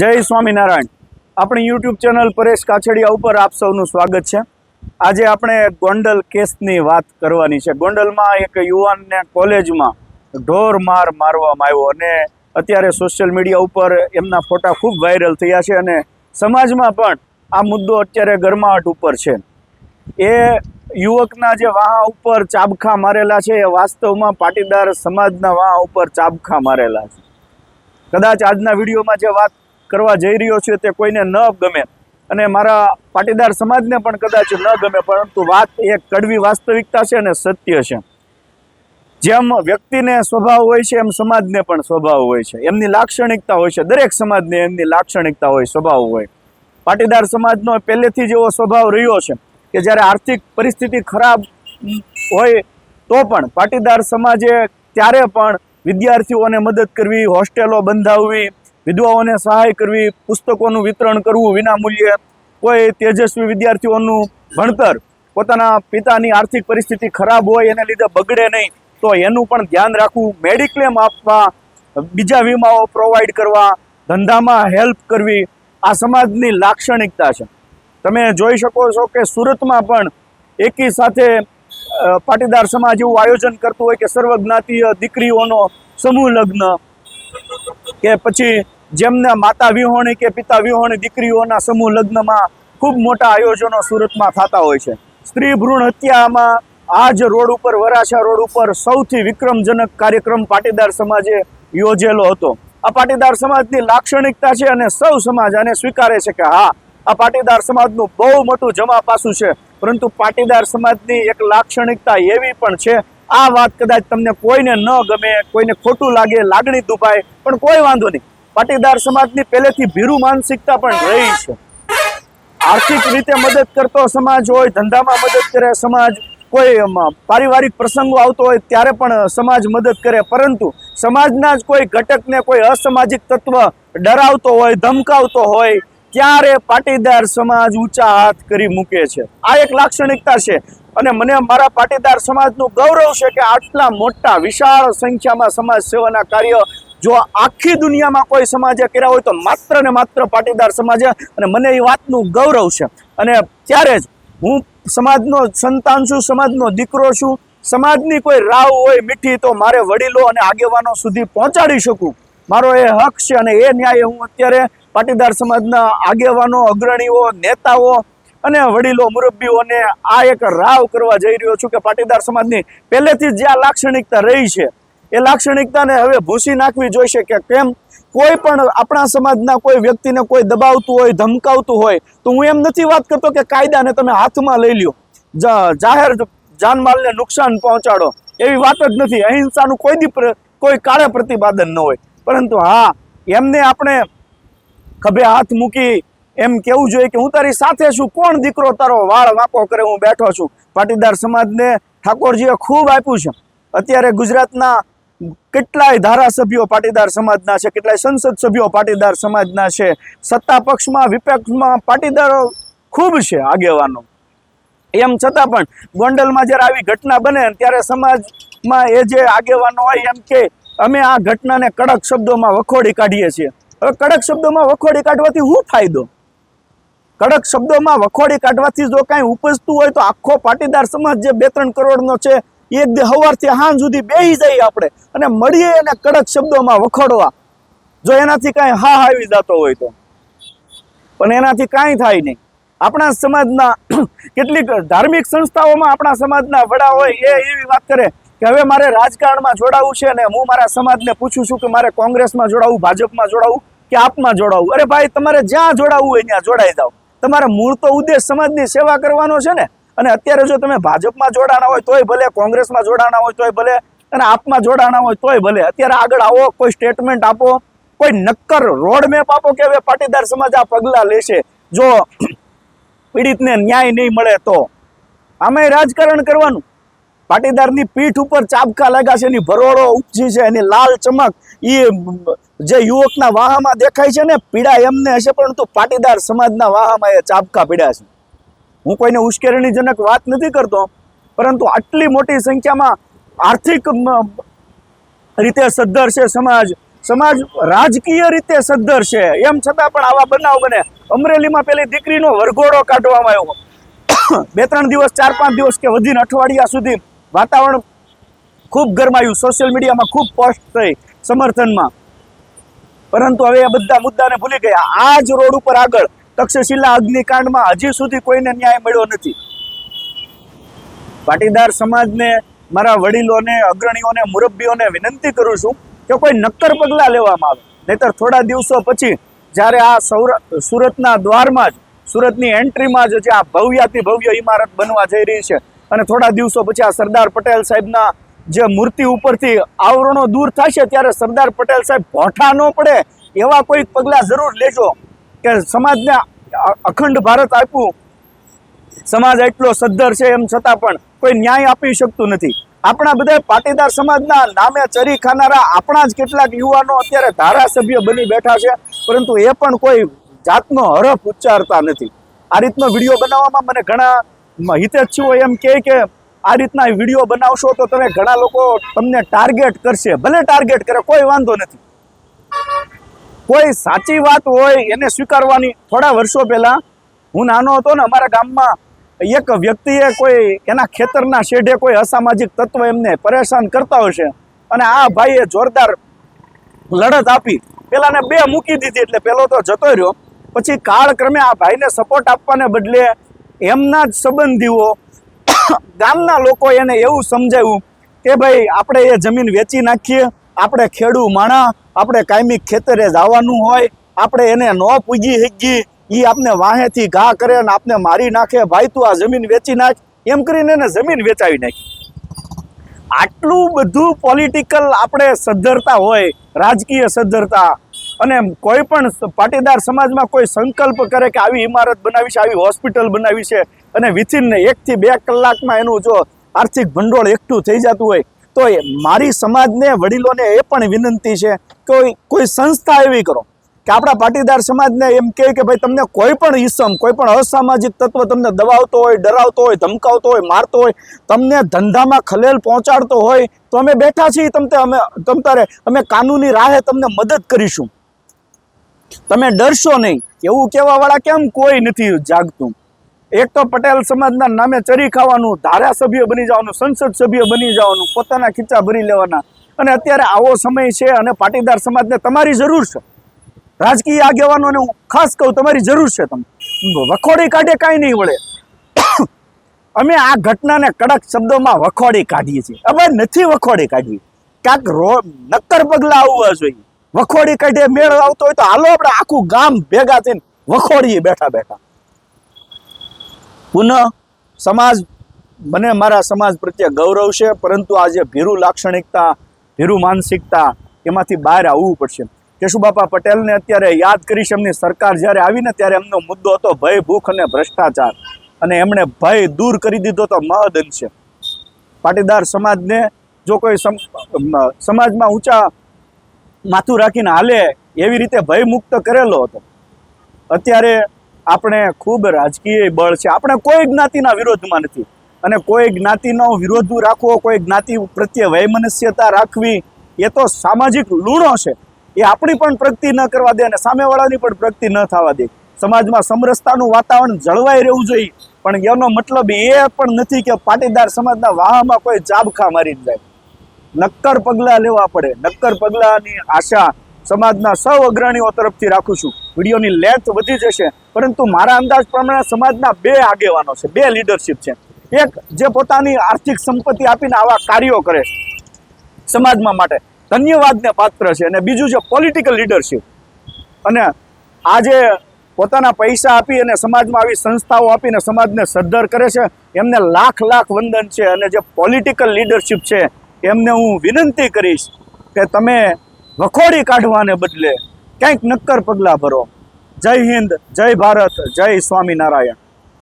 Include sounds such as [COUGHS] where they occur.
જય સ્વામિનારાયણ. આપણી YouTube channel Paresh Kachhadiya ઉપર આપ સૌનું સ્વાગત છે. આજે આપણે ગોંડલ કેસની વાત કરવાની છે. ગોંડલમાં એક યુવાનને કોલેજમાં ઢોર માર મારવામાં આવ્યો અને અત્યારે સોશિયલ મીડિયા ઉપર એમના ફોટા ખૂબ વાયરલ થયા છે અને સમાજમાં પણ આ મુદ્દો અત્યારે ગરમાહટ ઉપર છે. એ યુવકના જે વાહ ઉપર ચાબખા મારેલા છે, એ વાસ્તવમાં પાટીદાર સમાજના વાહ ઉપર ચાબખા મારેલા છે. કદાચ આજના વિડીયોમાં જે વાત કરવા જઈ રહ્યો છે તે કોઈને ન ગમે. અને મારા પાટીદાર સમાજને પણ કદાચ ન ગમે, પરંતુ વાત એ કડવી વાસ્તવિકતા છે અને સત્ય છે. જેમ વ્યક્તિને સ્વભાવ હોય છે, એમ સમાજને પણ સ્વભાવ હોય છે. એમની લાક્ષણિકતા હોય છે, દરેક સમાજને એમની લાક્ષણિકતા હોય, સ્વભાવ હોય. પાટીદાર સમાજનો પહેલેથી જ એવો સ્વભાવ રહ્યો છે કે જ્યારે આર્થિક પરિસ્થિતિ ખરાબ હોય તો પણ પાટીદાર સમાજે ત્યારે પણ વિદ્યાર્થીઓને મદદ કરવી, હોસ્ટેલો બંધાવવી વિધવાઓને સહાય કરવી, પુસ્તકોનું વિતરણ કરવું વિનામૂલ્યે કોઈ તેજસ્વી વિદ્યાર્થીઓનું ભણતર પોતાના પિતાની આર્થિક પરિસ્થિતિ ખરાબ હોય એને લીધે બગડે નહીં, તો એનું પણ ધ્યાન રાખવું મેડિક્લેમ આપવા, બીજા વીમાઓ પ્રોવાઈડ કરવા, ધંધામાં હેલ્પ કરવી, આ સમાજની લાક્ષણિકતા છે. તમે જોઈ શકો છો કે સુરતમાં પણ એકી સાથે પાટીદાર સમાજ એવું આયોજન કરતું હોય કે સર્વજ્ઞાતીય દીકરીઓનો સમૂહ લગ્ન, કે પછી જેમને માતા વિહોણી કે પિતા વિહોણી દીકરીઓના સમૂહ લગ્નમાં ખૂબ મોટા આયોજનો સુરતમાં થતા હોય છે. સ્ત્રી ભ્રૂણ હત્યામાં આ જ રોડ ઉપર, વરાછા રોડ ઉપર સૌથી વિક્રમજનક કાર્યક્રમ પાટીદાર સમાજે યોજેલો હતો. આ પાટીદાર સમાજની લાક્ષણિકતા છે અને સૌ સમાજ આને સ્વીકારે છે કે હા, આ પાટીદાર સમાજનું બહુ મોટું જમા પાસું છે. પરંતુ પાટીદાર સમાજની એક લાક્ષણિકતા એવી પણ છે, આ વાત કદાચ તમને કોઈને ન ગમે, કોઈને ખોટું લાગે, લાગણી દુભાય, પણ કોઈ વાંધો નહીં. પાટીદાર સમાજની પહેલેથી ભીરું માનસિકતા પણ રહી છે. આર્થિક રીતે મદદ કરતો સમાજ હોય, ધંધામાં મદદ કરે, સમાજ કોઈ પારિવારિક પ્રસંગો આવતો હોય ત્યારે પણ સમાજ મદદ કરે. પરંતુ સમાજના જ કોઈ ઘટકને કોઈ અસામાજિક તત્વ ડરાવતો હોય, ધમકાવતો હોય, ત્યારે પાટીદાર સમાજ ઊંચા હાથ કરી મૂકે છે. આ એક લાક્ષણિકતા છે. અને મને મારા પાટીદાર સમાજનું ગૌરવ છે કે આટલા મોટા વિશાળ સંખ્યામાં સમાજ સેવાના કાર્ય જો આખી દુનિયામાં કોઈ સમાજે કર્યા હોય તો માત્ર ને માત્ર પાટીદાર સમાજે, અને મને એ વાતનું ગૌરવ છે. અને ત્યારે જ હું સમાજનો સંતાન છું, સમાજનો દીકરો છું. સમાજની કોઈ રાવ હોય, મીઠી તો મારે વડીલો અને આગેવાનો સુધી પહોંચાડી શકું. મારો એ હક છે અને એ ન્યાય હું અત્યારે પાટીદાર સમાજના આગેવાનો, અગ્રણીઓ, નેતાઓ અને વડીલો, મુરબ્બીઓને આ એક રાવ કરવા જઈ રહ્યો છું કે પાટીદાર સમાજની પહેલેથી જ જે આ લાક્ષણિકતા રહી છે. એ લાક્ષણિકતાને હવે ભૂસી નાખવી જોઈશે કે કેમ? કોઈ પણ આપણા સમાજના કોઈ વ્યક્તિને કોઈ દબાવતું હોય, ધમકાવતું હોય, તો હું એમ નથી વાત કરતો કે કાયદાને તમે હાથમાં લઈ લ્યો. જાહેર જાનમાલને નુકસાન પહોંચાડો. એવી વાત જ નથી. અહિંસાનું કોઈ દી કોઈ કાળે પ્રતિપાદન ન હોય. પરંતુ હા, એમને આપણે ખભે હાથ મૂકી એમ કેવું જોઈએ કે હું તારી સાથે છું, કોણ દીકરો તારો? વાળ વાંકો કરે, હું બેઠો છું. પાટીદાર સમાજને ઠાકોરજીએ ખૂબ આપ્યું છે. અત્યારે ગુજરાતના કેટલાય ધારાસભ્યો પાટીદાર સમાજના છે, કેટલાય સંસદ સભ્યો પાટીદાર સમાજના છે. સત્તા પક્ષમાં, વિપક્ષમાં પાટીદારો ખૂબ છે આગેવાનો. એમ છતાં પણ ગોંડલમાં જ્યારે આવી ઘટના બને ત્યારે સમાજમાં એ જે આગેવાનો હોય એમ કે અમે આ ઘટનાને કડક શબ્દોમાં વખોડી કાઢીએ છીએ. હવે કડક શબ્દોમાં વખોડી કાઢવાથી શું ફાયદો? કડક શબ્દોમાં વખોડી કાઢવાથી જો કાંઈ ઉપજતું હોય તો આખો પાટીદાર સમાજ જે બે ત્રણ કરોડનો છે એ સવારથી હાંજ સુધી બેહી જઈએ આપણે અને મળીએ એને કડક શબ્દોમાં વખોડવા. જો એનાથી કાંઈ હા આવી જતો હોય તો. પણ એનાથી કાંઈ થાય નહીં. આપણા સમાજના [CLEARS THROAT] કેટલીક ધાર્મિક સંસ્થાઓમાં આપણા સમાજના વડા હોય એ એવી વાત કરે કે હવે મારે રાજકારણમાં જોડાવું છે ને હું મારા સમાજને પૂછું છું કે મારે કોંગ્રેસમાં જોડાવું, ભાજપમાં જોડાવું કે આપમાં જોડાવું? અરે ભાઈ, તમારે જ્યાં જોડાવું હોય ત્યાં જોડાઈ જાઓ. તમારે મૂળ તો ઉદ્દેશ સમાજની સેવા કરવાનો છે ને. અને અત્યારે જો તમે ભાજપમાં જોડાણા હોય તોય ભલે, કોંગ્રેસમાં જોડાણા હોય તોય ભલે, અને આપમાં જોડાણા હોય તોય ભલે, અત્યારે આગળ આવો, કોઈ સ્ટેટમેન્ટ આપો, કોઈ નક્કર રોડમેપ આપો કે હવે પાટીદાર સમાજ આ પગલાં લેશે. જો પીડિતને ન્યાય નહીં મળે તો. આમાંય રાજકારણ કરવાનું. પાટીદારની પીઠ ઉપર ચાબકા લાગ્યા છે, એની ભરોળો ઉપજી છે, એની લાલ ચમક. એ જે યુવકના વાહામાં દેખાય છે ને, પીડા એમને હશે, પરંતુ પાટીદાર સમાજના વાહામાં એ ચાબકા પીડ્યા છે. હું કોઈને ઉશ્કેરણીજનક વાત નથી કરતો, પરંતુ આટલી મોટી સંખ્યામાં આર્થિક રીતે સદ્ધર છે સમાજ. સમાજ રાજકીય રીતે સદ્ધર છે. એમ છતાં પણ આવા બનાવ બને. અમરેલીમાં પેલી દીકરીનો વરઘોડો કાઢવામાં આવ્યો. બે ત્રણ દિવસ, ચાર પાંચ દિવસ કે વધીને અઠવાડિયા સુધી વાતાવરણ ખૂબ ગરમાયું. સોશિયલ મીડિયામાં ખૂબ પોસ્ટ થઈ સમર્થનમાં. પરંતુ હવે એ બધા મુદ્દાને ભૂલી ગયા. આ જ રોડ ઉપર આગળ તક્ષશિલા અગ્નિકાંડમાં હજી સુધી કોઈને ન્યાય મળ્યો નથી. પાટીદાર સમાજને, મારા વડીલોને, અગ્રણીઓને, મુરબ્બીઓને વિનંતી કરું છું કે કોઈ નક્કર પગલાં લેવામાં આવે. નહીતર થોડા દિવસો પછી જ્યારે આ સૌર, સુરતના દ્વારમાં જ, સુરતની એન્ટ્રીમાં જ જે આ ભવ્યાતિ ભવ્ય ઇમારત બનવા જઈ રહી છે અને થોડા દિવસો પછી આ સરદાર પટેલ સાહેબના જે મૂર્તિ ઉપરથી આવરણો દૂર થશે ત્યારે સરદાર પટેલ સાહેબ ભોઠા ન પડે એવા કોઈક પગલાં જરૂર લેજો. કે સમાજને અખંડ ભારત આપ્યું. સમાજ એટલો સદ્ધર છે એમ છતાં પણ કોઈ ન્યાય આપી શકતું નથી. આપણા બધા પાટીદાર સમાજના નામે ચરી ખાનારા આપણા જ કેટલાક યુવાનો અત્યારે ધારાસભ્ય બની બેઠા છે, પરંતુ એ પણ કોઈ જાતનો હરફ ઉચ્ચારતા નથી. આ રીતનો વીડિયો બનાવવામાં મને ઘણા હિતેચ્છુઓ એમ કહે કે આ રીતના વીડિયો બનાવશો તો તમે ઘણા લોકો તમને ટાર્ગેટ કરશે. ભલે ટાર્ગેટ કરે, કોઈ વાંધો નથી. કોઈ સાચી વાત હોય એને સ્વીકારવાની થોડા વર્ષો પહેલાં હું નાનો હતો ને અમારા ગામમાં એક વ્યક્તિએ કોઈ એના ખેતરના શેઢે કોઈ અસામાજિક તત્વ એમને પરેશાન કરતા હશે અને આ ભાઈએ જોરદાર લડત આપી. પેલાને બે મૂકી દીધી એટલે પેલો તો જતો રહ્યો. પછી કાળક્રમે આ ભાઈને સપોર્ટ આપવાને બદલે એમના જ સંબંધીઓ [COUGHS] ગામના લોકો એને એવું સમજાવ્યું કે ભાઈ આપણે એ જમીન વેચી નાખીએ. આપણે ખેડૂ માણા, આપણે કાયમી ખેતરે જવાનું હોય, આપણે એને ન પૂજી હગી એ આપણે વાહેથી ઘા કરે ને આપણે મારી નાખે, ભાઈ તું આ જમીન વેચી નાખ, એમ કરીને એને જમીન વેચાવી નાખી. આટલું બધું પોલિટિકલ આપણે સદ્ધરતા હોય, રાજકીય સદ્ધરતા, અને કોઈ પણ પાટીદાર સમાજમાં કોઈ સંકલ્પ કરે કે આવી ઇમારત બનાવી છે, આવી હોસ્પિટલ બનાવી છે, અને વિથિન એકથી બે કલાકમાં એનું જો આર્થિક ભંડોળ એકઠું થઈ જતું હોય તો મારી સમાજને વડીલોને એ પણ વિનંતી છે કે કોઈ સંસ્થા એવી કરો કે આપણા પાટીદાર સમાજને એમ કહે કે ભાઈ તમને કોઈ પણ ઈસમ, કોઈ પણ અસામાજિક તત્વ તમને દબાવતો હોય, ડરાવતો હોય, ધમકાવતો હોય, મારતો હોય, તમને ધંધામાં ખલેલ પહોંચાડતો હોય, તો અમે બેઠા છીએ તમને અમે તમ તારે અમે કાનૂની રાહે તમને મદદ કરીશું. તમે ડરશો નહીં. એવું કહેવાવાળા કેમ કોઈ નથી જાગતું? એક તો પટેલ સમાજના નામે ચરી ખાવાનું, ધારાસભ્ય બની જવાનું, સંસદ સભ્ય બની જવાનું, પોતાના ખીચા ભરી લેવાના. અને અત્યારે આવો સમય છે અને પાટીદાર સમાજને તમારી જરૂર છે. રાજકીય આગેવાનોને હું ખાસ કહું, તમારી જરૂર છે તમને. વખોડી કાઢે કાંઈ નહીં વળે. અમે આ ઘટનાને કડક શબ્દોમાં વખોડી કાઢીએ છીએ. હવે નથી વખોડી કાઢવી. ક્યાંક રો, નક્કર પગલાં આવવા જોઈએ. વખોડી કાઢે મેળ આવતો હોય તો હાલો આપણે આખું ગામ ભેગા થઈને વખોડીએ બેઠા બેઠા. પુનઃ સમાજ, મને મારા સમાજ પ્રત્યે ગૌરવ છે, પરંતુ આજે ભીરુ લાક્ષણિકતા, ભીરુ માનસિકતા એમાંથી બહાર આવવું પડશે. કેશુબાપા પટેલને અત્યારે યાદ કરીશ, એમની સરકાર જ્યારે આવીને ત્યારે એમનો મુદ્દો હતો ભય, ભૂખ અને ભ્રષ્ટાચાર. અને એમણે ભય દૂર કરી દીધો તો મહદ અંશે પાટીદાર સમાજને જો કોઈ સમ- સમાજમાં ઊંચા માથું રાખીને હાલે, એવી રીતે ભય મુક્ત કરેલો હતો. અત્યારે આપણે ખૂબ રાજકીય બળ છે. આપણે કોઈ જ્ઞાતિના વિરોધમાં નથી. અને કોઈ જ્ઞાતિનો વિરોધ રાખવો, કોઈ જ્ઞાતિ પ્રત્યે વૈમનસ્યતા રાખવી, એ તો સામાજિક લૂણો છે. એ આપણી પણ પ્રગતિ ન કરવા દે અને સામેવાળાની પણ પ્રગતિ ન થવા દે. સમાજમાં સમરસતાનું વાતાવરણ જળવાઈ રહેવું જોઈએ. પણ એનો મતલબ એ પણ નથી કે પાટીદાર સમાજના વાહમાં કોઈ જાબખા મારી જાય. નક્કર પગલાં લેવા પડે. નક્કર પગલાંની આશા સમાજના સૌ અગ્રણીઓ તરફથી રાખું છું. વિડીયોની લેન્થ વધી જશે, પરંતુ મારા અંદાજ પ્રમાણે સમાજના બે આગેવાનો છે, બે લીડરશીપ છે. એક જે પોતાની આર્થિક સંપત્તિ આપીને આવા કાર્યો કરે સમાજમાં માટે, ધન્યવાદને પાત્ર છે. અને બીજું છે પોલિટિકલ લીડરશીપ અને આજે પોતાના પૈસા આપી અને સમાજમાં આવી સંસ્થાઓ આપીને સમાજને સદ્ધર કરે છે, એમને લાખ લાખ વંદન છે. અને જે પોલિટિકલ લીડરશિપ છે, એમને હું વિનંતી કરીશ કે તમે વખોડી કાઢવાને બદલે કંઈક નક્કર પગલાં ભરો. જય હિન્દ જય ભારત જય સ્વામિનારાયણ.